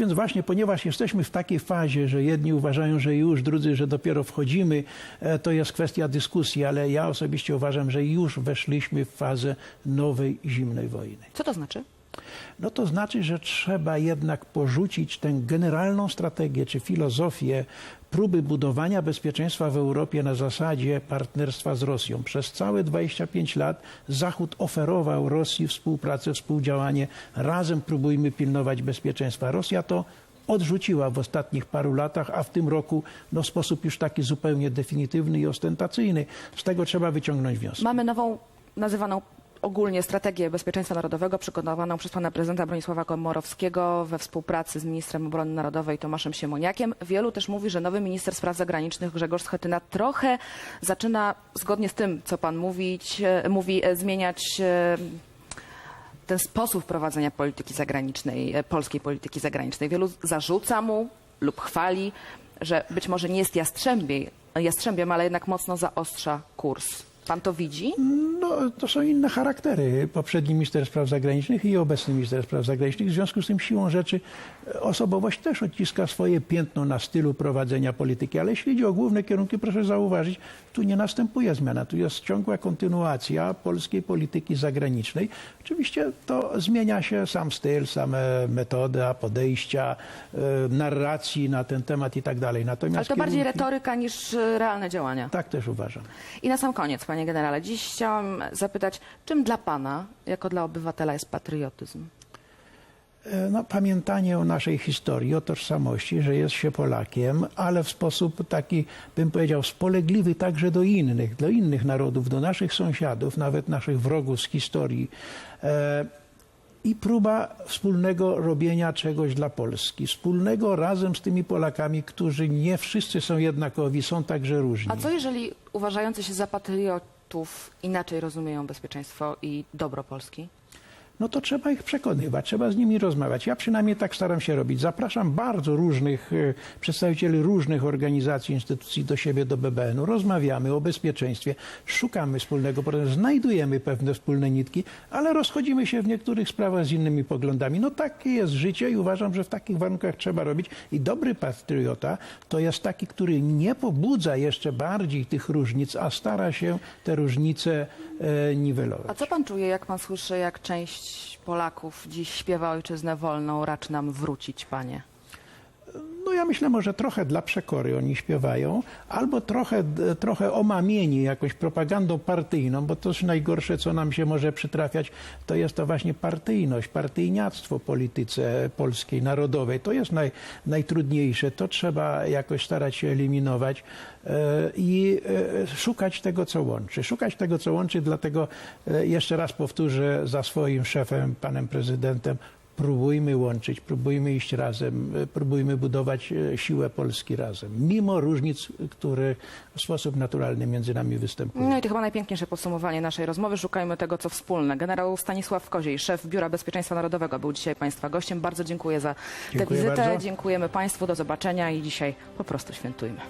Więc właśnie, ponieważ jesteśmy w takiej fazie, że jedni uważają, że już, drudzy, że dopiero wchodzimy, e, to jest kwestia dyskusji, ale ja osobiście uważam, że już weszliśmy w fazę nowej zimnej wojny. Co to znaczy? No to znaczy, że trzeba jednak porzucić tę generalną strategię czy filozofię próby budowania bezpieczeństwa w Europie na zasadzie partnerstwa z Rosją. Przez całe 25 lat Zachód oferował Rosji współpracę, współdziałanie. Razem próbujmy pilnować bezpieczeństwa. Rosja to odrzuciła w ostatnich paru latach, a w tym roku no, w sposób już taki zupełnie definitywny i ostentacyjny. Z tego trzeba wyciągnąć wnioski. Mamy nową, nazywaną ogólnie strategię bezpieczeństwa narodowego, przygotowaną przez pana prezydenta Bronisława Komorowskiego we współpracy z ministrem obrony narodowej Tomaszem Siemoniakiem. Wielu też mówi, że nowy minister spraw zagranicznych Grzegorz Schetyna trochę zaczyna, zgodnie z tym, co pan mówić, e, mówi, e, zmieniać e, ten sposób prowadzenia polityki zagranicznej, polskiej polityki zagranicznej. Wielu zarzuca mu lub chwali, że być może nie jest jastrzębiem, ale jednak mocno zaostrza kurs. Pan to widzi? No, to są inne charaktery. Poprzedni minister spraw zagranicznych i obecny minister spraw zagranicznych. W związku z tym siłą rzeczy e, osobowość też odciska swoje piętno na stylu prowadzenia polityki. Ale jeśli chodzi o główne kierunki, proszę zauważyć, tu nie następuje zmiana. Tu jest ciągła kontynuacja polskiej polityki zagranicznej. Oczywiście to zmienia się sam styl, same metoda, podejścia, e, narracji na ten temat i tak dalej. Natomiast Ale to bardziej kierunki- retoryka niż e, realne działania. Tak też uważam. I na sam koniec, panie generale, dziś chciałam zapytać, czym dla pana, jako dla obywatela, jest patriotyzm? E, No, pamiętanie o naszej historii, o tożsamości, że jest się Polakiem, ale w sposób taki, bym powiedział, spolegliwy także do innych, do innych narodów, do naszych sąsiadów, nawet naszych wrogów z historii. E, I próba wspólnego robienia czegoś dla Polski. Wspólnego razem z tymi Polakami, którzy nie wszyscy są jednakowi, są także różni. A co jeżeli uważający się za patriotów inaczej rozumieją bezpieczeństwo i dobro Polski? No to trzeba ich przekonywać, trzeba z nimi rozmawiać. Ja przynajmniej tak staram się robić. Zapraszam bardzo różnych e, przedstawicieli różnych organizacji, instytucji do siebie, do BBN-u. Rozmawiamy o bezpieczeństwie, szukamy wspólnego problemu, znajdujemy pewne wspólne nitki, ale rozchodzimy się w niektórych sprawach z innymi poglądami. No takie jest życie i uważam, że w takich warunkach trzeba robić. I dobry patriota to jest taki, który nie pobudza jeszcze bardziej tych różnic, a stara się te różnice e, niwelować. A co pan czuje, jak pan słyszy, jak część Polaków dziś śpiewa ojczyznę wolną, racz nam wrócić, panie? Ja myślę, może trochę dla przekory oni śpiewają, albo trochę, trochę omamieni jakąś propagandą partyjną, bo to jest najgorsze, co nam się może przytrafiać, to jest to właśnie partyjność, partyjniactwo w polityce polskiej, narodowej. To jest naj, najtrudniejsze, to trzeba jakoś starać się eliminować e, i e, szukać tego, co łączy. Szukać tego, co łączy, dlatego e, jeszcze raz powtórzę za swoim szefem, panem prezydentem, próbujmy łączyć, próbujmy iść razem, e, próbujmy budować e, siłę Polski razem, mimo różnic, które w sposób naturalny między nami występują. No i to chyba najpiękniejsze podsumowanie naszej rozmowy. Szukajmy tego, co wspólne. Generał Stanisław Koziej, szef Biura Bezpieczeństwa Narodowego, był dzisiaj Państwa gościem. Bardzo dziękuję za tę Dziękuję wizytę. bardzo. Dziękujemy Państwu. Do zobaczenia i dzisiaj po prostu świętujmy.